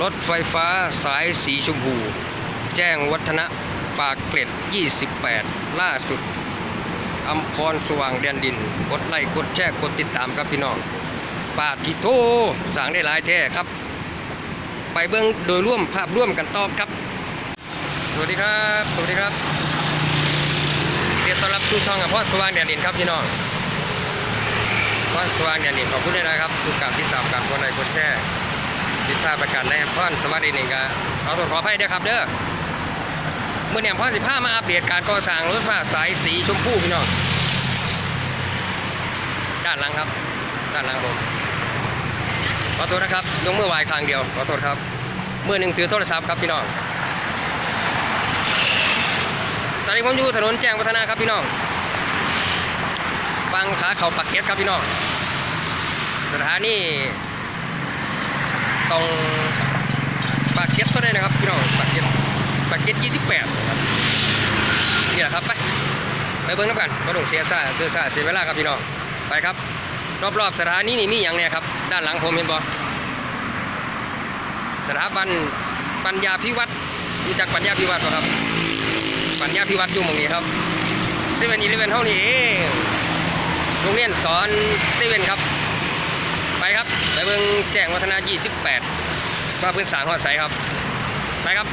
รถไฟฟ้าสายสีชมพู แจ้งวัฒนะปากเกร็ด 28 ล่าสุดอำพรสว่างแดนดิน กดไลค์กดแชร์กดติดตามครับพี่น้อง ปาทิโทสั่งได้หลายแท้ครับ ไปเบื้องโดยร่วมภาพร่วมกันต่อครับ สวัสดีครับ สวัสดีครับยินดีต้อนรับสู่ช่องอำพรสว่างแดนดินครับพี่น้องพรสว่างแดนดินขอบคุณด้วยนะครับทุกการที่ตามการกดไลค์กดแชร์ ผิดพลาดประการในพรสวัสดีนี่ก็ขอโทษขออภัยด้วยครับเด้อเมื่อเนี่ยพรสิบห้ามาอัปเดตการก่อสร้างรถไฟฟ้าสายสีชมพูพี่น้องด้านหลังครับ ด้านหลังผมขอโทษนะครับยกมือไหว้ครั้งเดียวขอโทษครับเมื่อหนึ่งถือโทรศัพท์ครับพี่น้องตอนนี้ผมอยู่ถนนแจ้งวัฒนะครับพี่น้องฟังขาเขาปักเก็ตครับพี่น้องสถานี ตรงปากเก็ตก็ได้นะครับพี่น้องปากเก็ตปากเก็ต28นะครับนี่แหละครับไปไปเบิ้งน้ำกันก็ต้องเสียซ่าเสียซ่าเสียเวลาครับพี่น้องไปครับ รอบๆสถานีนี่มีอย่างเนี่ยครับ ด้านหลังผมเห็นบ่สถาบันปัญญาพิวัตรรู้จักปัญญาพิวัตรป่ะครับ ปัญญาพิวัตรอยู่หมองนี้ครับเซเว่นอีเลฟเว่นเท่านี้โรงเรียนสอนเซเว่นครับ ไปเบิ่งแจ้งวัฒนา28 ว่าเพื้นสางหอดใสครับ ไปครับ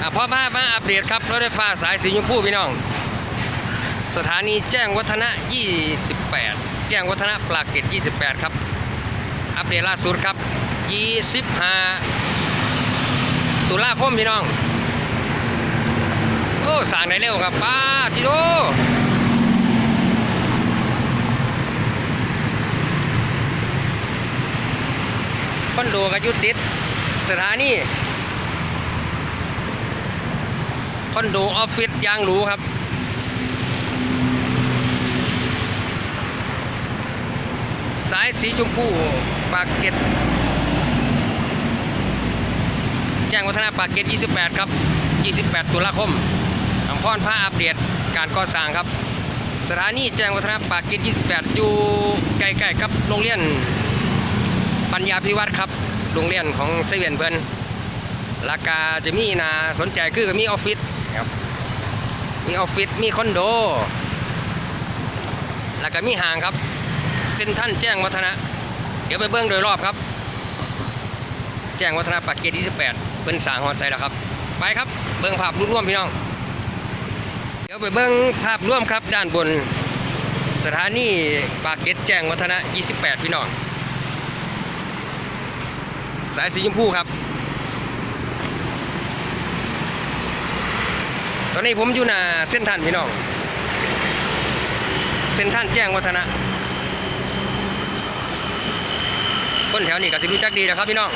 อะพ่อมามาอัปเดตครับรถไฟฟ้าสายสีชมพูพี่น้อง สถานีแจ้งวัฒนะ 28 แจ้งวัฒนะปลากเกต28 ครับ อัปเดตล่าสุดครับ 25 ตุลาคมพี่น้อง โอ้สั่งได้เร็วครับป้าจิโต อนโดก็ยุติดสถานีคอนโดออฟฟิศยางหรูครับ สายสีชมพูปากเกร็ดแจ้งวัฒนาปากเกร็ด28 ครับ 28 ตุลาคมอัมพรผ้าอัปเดตการก่อสร้างครับ สถานีแจ้งวัฒนาปากเกร็ด28 อยู่ใกล้ๆกับโรงเรียน ปัญญาพิวัตรครับโรงเรียนของเซเว่นเพิ่นราคาจะมีนาสนใจคือมีออฟฟิศครับมีออฟฟิศมีคอนโด แล้วก็มีห้างครับเซ็นทรัลแจ้งวัฒนะ เดี๋ยวไปเบิ้งโดยรอบครับ แจ้งวัฒนะปากเกต28เพิ่นสร้างฮอดใส่แล้วครับ ไปครับเบิ้งภาพรวมๆพี่น้อง เดี๋ยวไปเบิ้งภาพรวมครับด้านบน สถานีปากเกตแจ้งวัฒนะ 28 พี่น้อง สายสีชมพูครับ ตอนนี้ผมอยู่หน้าเส้นทันพี่น้อง เส้นทันแจ้งวัฒนะ คนแถวนี้ก็สิรู้จักดีนะครับพี่น้อง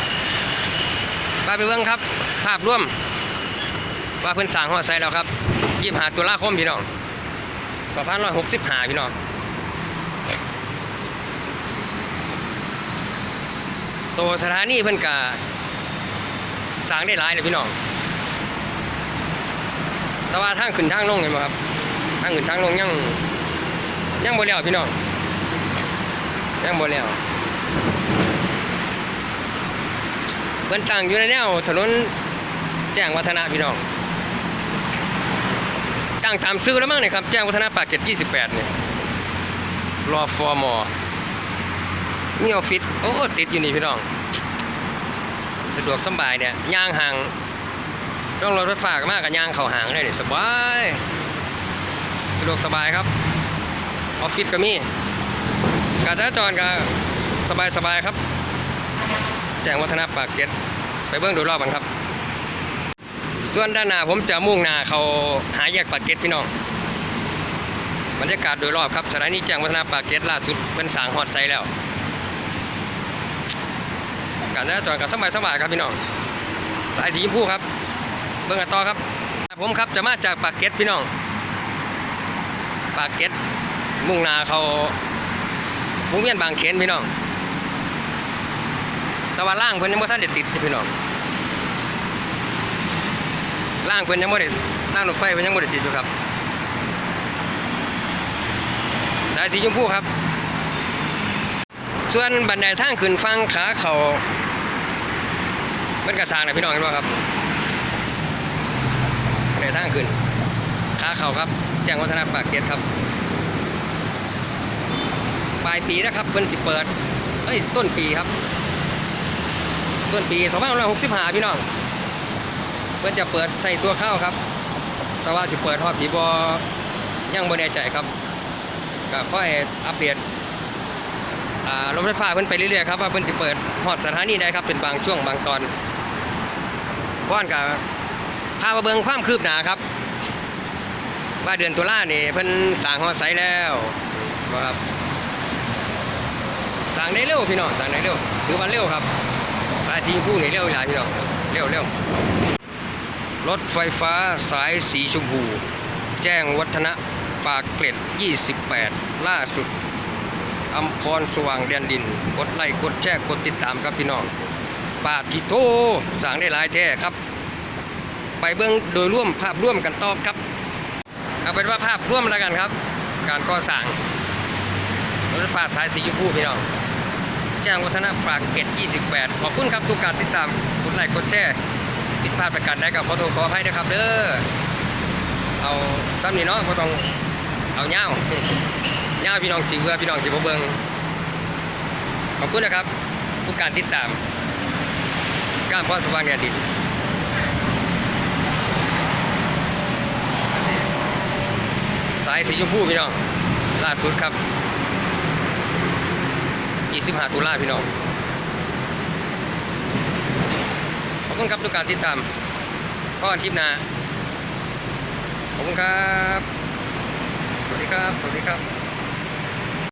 ไปไปเบิ่งครับ ภาพร่วม ว่าเพิ่นสางหอดใส่แล้วครับยี่หาตุลาคมพี่น้องสองพันร้อยหกสิบห้าพี่น้อง ตัวสถานีเพิ่นกะสร้างได้หลายเลยพี่น้อง แต่ว่าทางขึ้นทางลงเห็นไหมครับ ทางขึ้นทางลงยังยังบ่แล้วพี่น้อง ยังบ่แล้วเพิ่นตั้งอยู่ในแนวถนนแจ้งวัฒนะพี่น้องตั้งตามซื้อแล้วมั้งเนี่ยครับ แจ้งวัฒนะปากเกร็ด28เนี่ยรอฟอร์มอ มีออฟฟิศโอ้ติดอยู่นี่พี่น้อง สะดวกสบายเนี่ยย่างห่างต้องรถไฟฟ้ากมากกับย่างเข้าห่างได้เนี่ยสบายสะดวกสบายครับออฟฟิศก็มีการจราจรก็สบายสบายครับ แจ้งวัฒนะปากเกร็ดไปเบื้องดูรอบกันครับ ส่วนด้านหน้าผมจะมุ่งหน้าเขาหาแยกปากเกร็ดพี่น้องบรรยากาศโดยรอบครับสถานีแจ้งวัฒนะปากเกร็ดล่าสุดเป็นสางฮอดไซแล้ว การจราจรกับสบายสบายครับพี่น้องสายสีชมพูครับ เบิ่งกันต่อครับ ผมครับจะมาจากปากเกร็ดพี่น้องปากเกร็ดมุ่งนาเขาวงเวียนบางเขนพี่น้องแต่ว่าล่างเพิ่อนยังบ่ทันได้ติดพี่น้องล่างเพิ่อนยังบ่ได้ล่างรถไฟเพิ่อนยังบ่ได้ติดอยู่ครับ สายสีชมพูครับ ส่วนบันไดทางขึ้นฟังขาเขา เป็นกระสร้างนะพี่น้องเห็นไหมครับบันทางขึ้นขาเขาครับ แจ้งวัฒนาปากเกร็ดครับ ปลายปีนะครับเพิ่นสิเปิดเอ้ยต้นปีครับ ต้นปี2565พี่น้องเพิ่นจะเปิดใส่ซัวข้าวครับ แต่ว่าสิเปิดฮอดผีบอยังบ่แน่ใจครับก็ค่อยอัปเดตอ่ารถไฟฟ้าเพิ่นไปเรื่อยๆครับว่าเพิ่นสิเปิดฮอดสถานีใดครับเป็นบางช่วงบางตอน พ่อนกับพามาเบิ่งความคืบหน้าครับ ว่าเดือนตุลาเนี่เพิ่นสร้างฮอไสแล้วบ่ครับสางได้เร็วพี่น้องสร้างได้เร็วถือว่าเร็วครับ สายสีชมพูนี่เร็วหลายพี่น้องเร็วเร็วรถไฟฟ้าสายสีชมพู แจ้งวัฒนะปากเกร็ด 28 ล่าสุดอำพรสว่างแดนดิน กดไลค์กดแชร์กดติดตามครับพี่น้อง ปาทิโทสั่งได้หลายแท้ครับ ไปเบื้องโดยร่วมภาพร่วมกันต่อครับเอาเป็นว่าภาพร่วมแล้วกันครับ การก่อสร้างรถไฟฟ้าสายสีชมพูพี่น้องแจ้งวัฒนะปากเกร็ด28 ขอบคุณครับทุกการติดตามกดไลค์กดแชร์ผิดพลาดประการใดก็ขอโทษขออภัยนะครับเด้อเอาซ้ำนี่เนาะก็ต้องเอาเงาวเงาวพี่น้องสิเบือพี่น้องสิบ่เบิงขอบคุณนะครับทุกการติดตาม ก้ามพรสว่างแดนดินสายสีชมพูพี่น้อง ล่าสุดครับ25ตุลาพี่น้อง ขอบคุณครับทุกการติดตามก็คลิปหน้าขอบคุณครับ สวัสดีครับ สวัสดีครับ